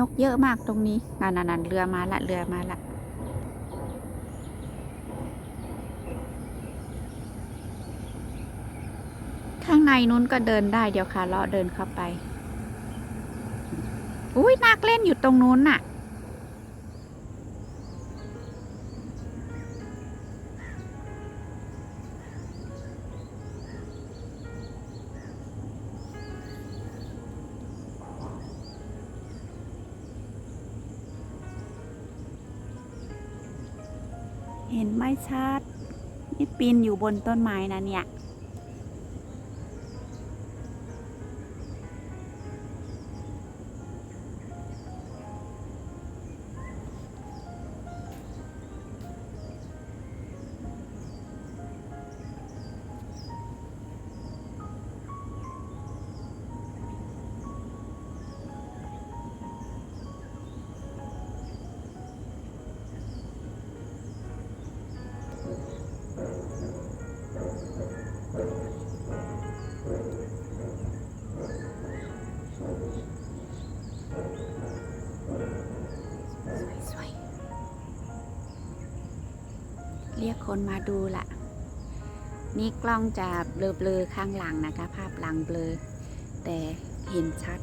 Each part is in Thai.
นกเยอะมากตรงนี้นั่นนั่นนั่นเรือมาละเรือมาละข้างในนู้นก็เดินได้เดี๋ยวค่ะเลาะเดินเข้าไป อุ้ยนักเล่นอยู่ตรงนู้นน่ะ เห็นไม่ชัด นี่ปีนอยู่บนต้นไม้นะเนี่ย เรียกคนมาดูละนี่กล้องจะเบลอๆข้างหลังนะคะ ภาพหลังเบลอ แต่เห็นชัด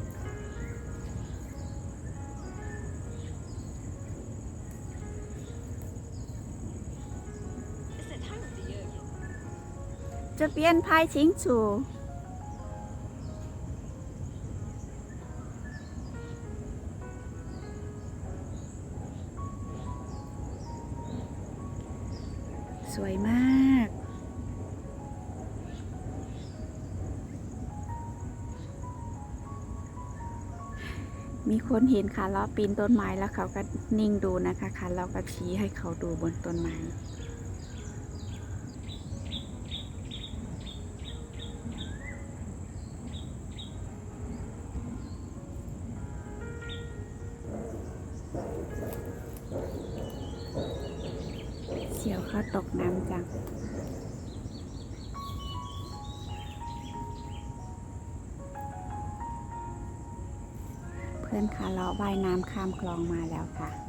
จะเปลี่ยนพายชิงชู สวยมาก มีคนเห็นค่ะล้อปีนต้นไม้แล้วเขาก็นิ่งดูนะคะค่ะเราก็ชี้ให้เขาดูบนต้นไม้ เขาตกน้ำจังเพื่อนคะเราว่ายน้ำข้ามคลองมาแล้วค่ะ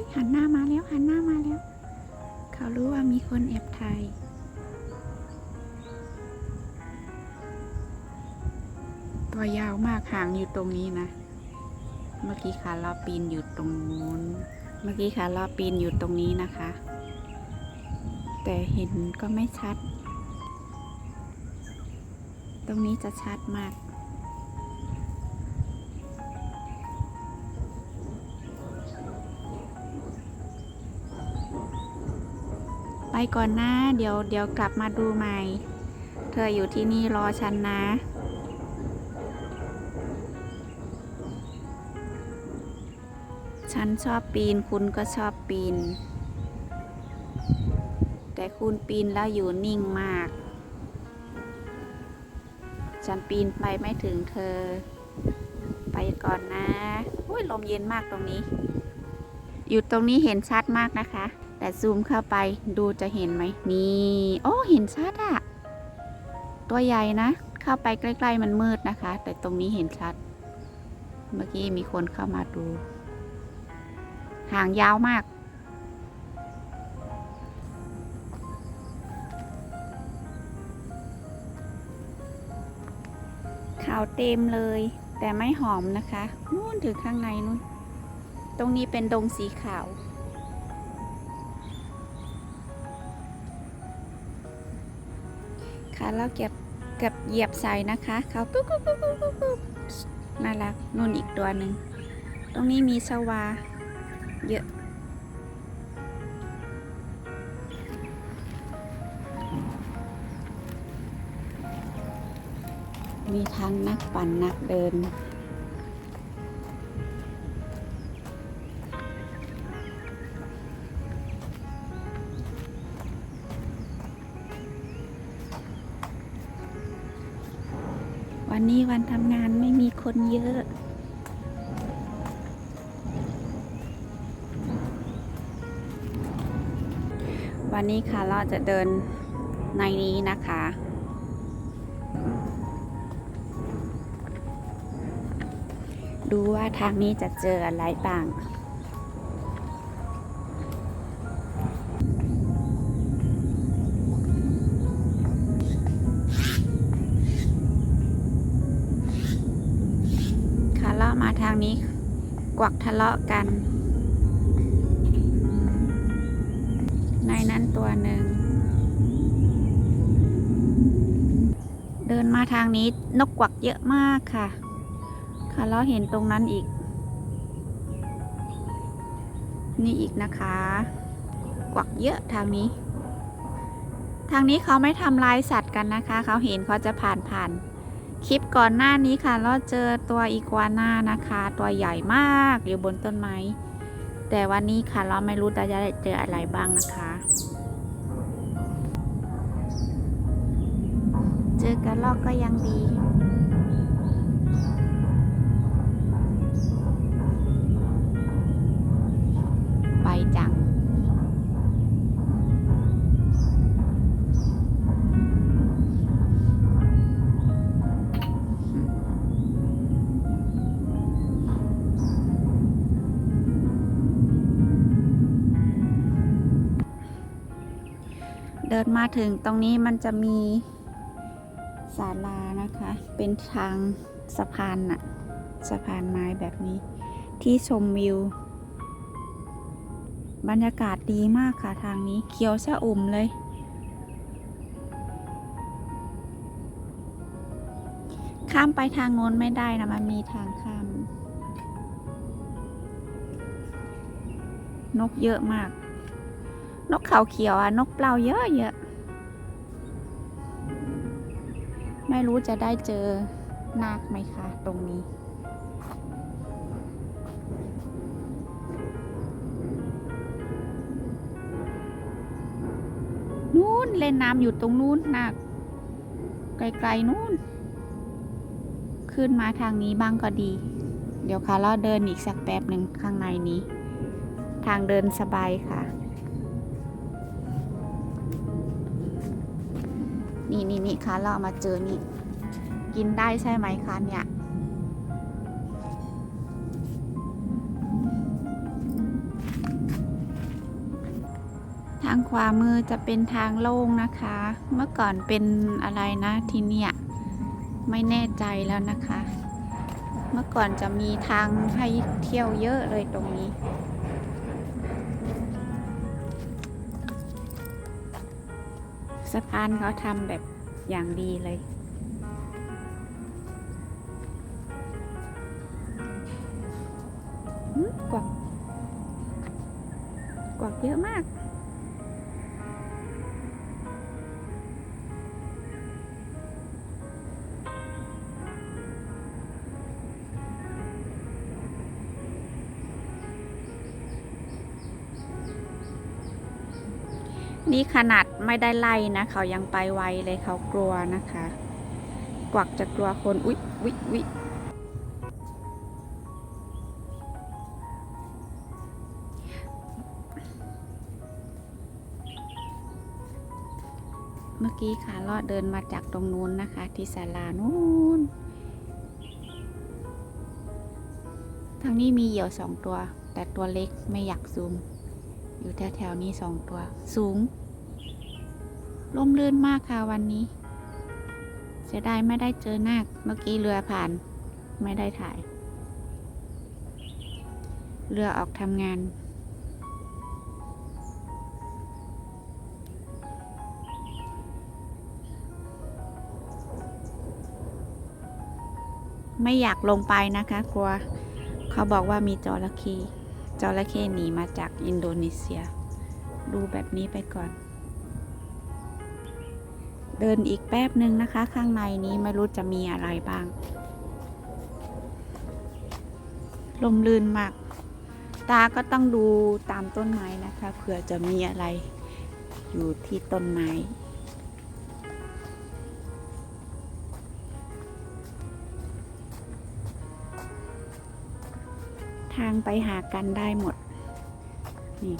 ยหันหน้ามาแล้วหันหน้ามาแล้ว เขารู้ว่ามีคนแอบถ่ายตัวยาวมากหางอยู่ตรงนี้นะ เมื่อกี้ขาลอปีนอยู่ตรงนู้น เมื่อกี้ขาลอปีนอยู่ตรงนี้นะคะ แต่เห็นก็ไม่ชัด ตรงนี้จะชัดมาก ก่อนนะ เดี๋ยวเดี๋ยวกลับมาดูใหม่ เธออยู่ที่นี่รอฉันนะ ฉันชอบปีนคุณก็ชอบปีน แต่คุณปีนแล้วอยู่นิ่งมาก ฉันปีนไปไม่ถึงเธอ ไปก่อนนะโอ้ยลมเย็นมากตรงนี้ อยู่ตรงนี้เห็นชัดมากนะคะ แต่ซูมเข้าไปดูจะเห็นไหมนี่โอ้เห็นชัดอะตัวใหญ่นะ เข้าไปใกล้ ๆ มันมืดนะคะ แต่ตรงนี้เห็นชัด เมื่อกี้มีคนเข้ามาดูหางยาวมาก ขาวเต็มเลย แต่ไม่หอมนะคะ นู่นถึงข้างในนู่น ตรงนี้เป็นดงสีขาว แล้วเก็บเก็บเหยียบใส่นะคะ เขากุ๊กกุ๊กกุ๊กกุ๊กกุ๊กน่ารักนุ่นอีกตัวหนึ่ง ตรงนี้มีสวา เยอะ มีทั้งนักปั่นนักเดิน วันนี้วันทำงานไม่มีคนเยอะ วันนี้ค่ะเราจะเดินในนี้นะคะ ดูว่าทางนี้จะเจออะไรบ้าง ทางนี้กวักทะเลาะกัน ในนั้นตัวหนึ่ง เดินมาทางนี้นกกวักเยอะมากค่ะ ค่ะเราเห็นตรงนั้นอีก นี่อีกนะคะ กวักเยอะทางนี้ ทางนี้เขาไม่ทำลายสัตว์กันนะคะ เขาเห็นเขาจะผ่านผ่าน คลิปก่อนหน้านี้ค่ะ เราเจอตัวอีกัวน่านะคะ ตัวใหญ่มากอยู่บนต้นไม้ แต่วันนี้ค่ะเราไม่รู้จะได้เจออะไรบ้างนะคะ เจอกระรอกก็ยังดี ดินมาถึงตรงนี้มันจะมีศาลานะคะ เป็นทางสะพานน่ะสะพานไม้แบบนี้ ที่ชมวิว บรรยากาศดีมากค่ะทางนี้เขียวชะอุ่มเลย ข้ามไปทางโน้นไม่ได้นะมันมีทางข้าม นกเยอะมาก นกเขาเขียวอะนกเปล่าเยอะเยอะ ไม่รู้จะได้เจอนาคไหมคะตรงนี้ นู้นเล่นน้ำอยู่ตรงนู้นนาคไกลๆนู้น ขึ้นมาทางนี้บ้างก็ดี เดี๋ยวค่ะเราเดินอีกสักแป๊บหนึ่งข้างในนี้ ทางเดินสบายค่ะ นี่นี่นี่คะเรามาเจอนี่ กินได้ใช่ไหมคะเนี่ย ทางขวามือจะเป็นทางโล่งนะคะ เมื่อก่อนเป็นอะไรนะที่เนี่ยไม่แน่ใจแล้วนะคะ เมื่อก่อนจะมีทางให้เที่ยวเยอะเลยตรงนี้ สะพานเขาทำแบบอย่างดีเลย กวักกวักเยอะมาก นี่ขนาดไม่ได้ไล่นะ เขายังไปไวเลยเขากลัวนะคะ กวักจะกลัวคนอุ๊ยอุ๊ยอุ๊ยเมื่อกี้ขาลอดเดินมาจากตรงนู้นนะคะ ที่ศาลานู้น ทางนี้มีเหยี่ยวสองตัว แต่ตัวเล็กไม่อยากซูม อยู่แถวๆนี้สองตัว สูงร่มรื่นมากค่ะวันนี้เสียดายไม่ได้เจอนาคเมื่อกี้เรือผ่าน ไม่ได้ถ่าย เรือออกทำงาน ไม่อยากลงไปนะคะกลัวเขาบอกว่ามีจระเข้ จระเข้หนีมาจากอินโดนีเซีย ดูแบบนี้ไปก่อน เดินอีกแป๊บหนึ่งนะคะ ข้างในนี้ไม่รู้จะมีอะไรบ้าง ลมลื่นมาก ตาก็ต้องดูตามต้นไม้นะคะเผื่อจะมีอะไรอยู่ที่ต้นไม้ ทางไปหากันได้หมด นี่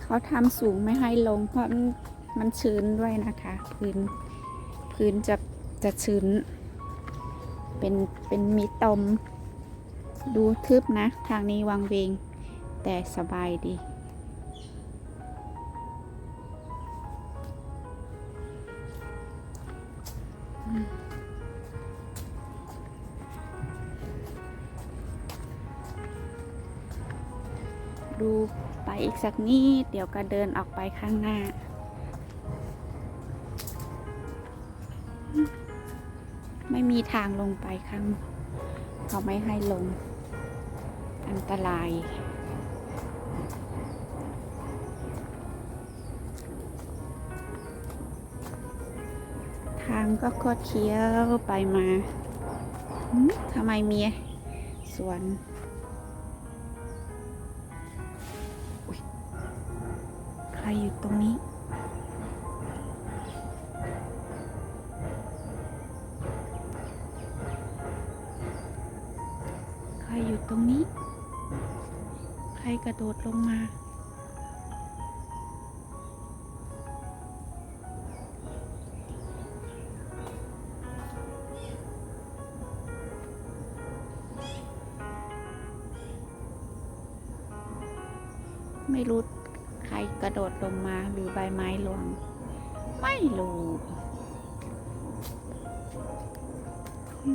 เขาทำสูงไม่ให้ลง เพราะมันชื้นด้วยนะคะ พื้นพื้นจะจะชื้น เป็นเป็นมีตม ดูทึบนะ ทางนี้วังเวง แต่สบายดีดูไปอีกสักนิดเดี๋ยวก็เดินออกไปข้างหน้า ไม่มีทางลงไปข้าง เขาไม่ให้ลง อันตราย ทางก็คดเคี้ยวไปมาทำไมมีสวนใครอยู่ตรงนี้ ใครอยู่ตรงนี้ ใครกระโดดลงมา ไม่รู้ใครกระโดดลงมาหรือใบไม้หลวง ไม่รู้อื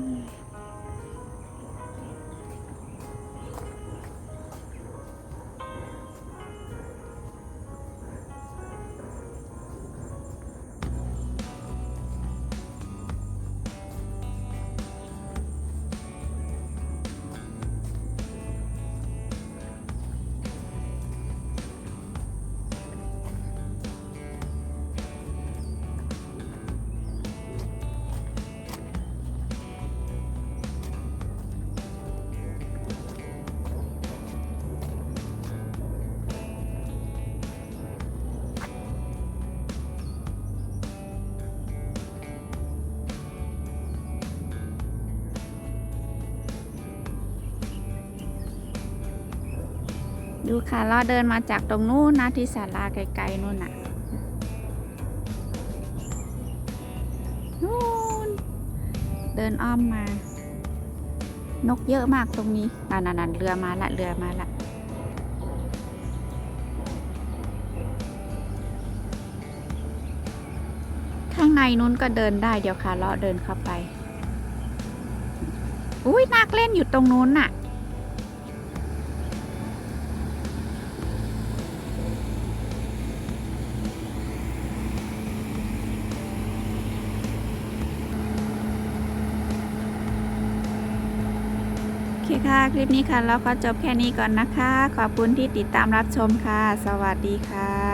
ดูค่ะเราเดินมาจากตรงนู้นนะที่ศาลาไกลๆนู่นน่ะนู่นเดินอ้อมมา นกเยอะมากตรงนี้นั่นนั่นๆเรือมาละเรือมาละข้างในนู้นก็เดินได้เดี๋ยวค่ะเลาะเดินเข้าไป อุ้ยนักเล่นอยู่ตรงนู้นน่ะ ค่ะ คลิปนี้ค่ะ เราก็จบแค่นี้ก่อนนะคะ ขอบคุณที่ติดตามรับชมค่ะ สวัสดีค่ะ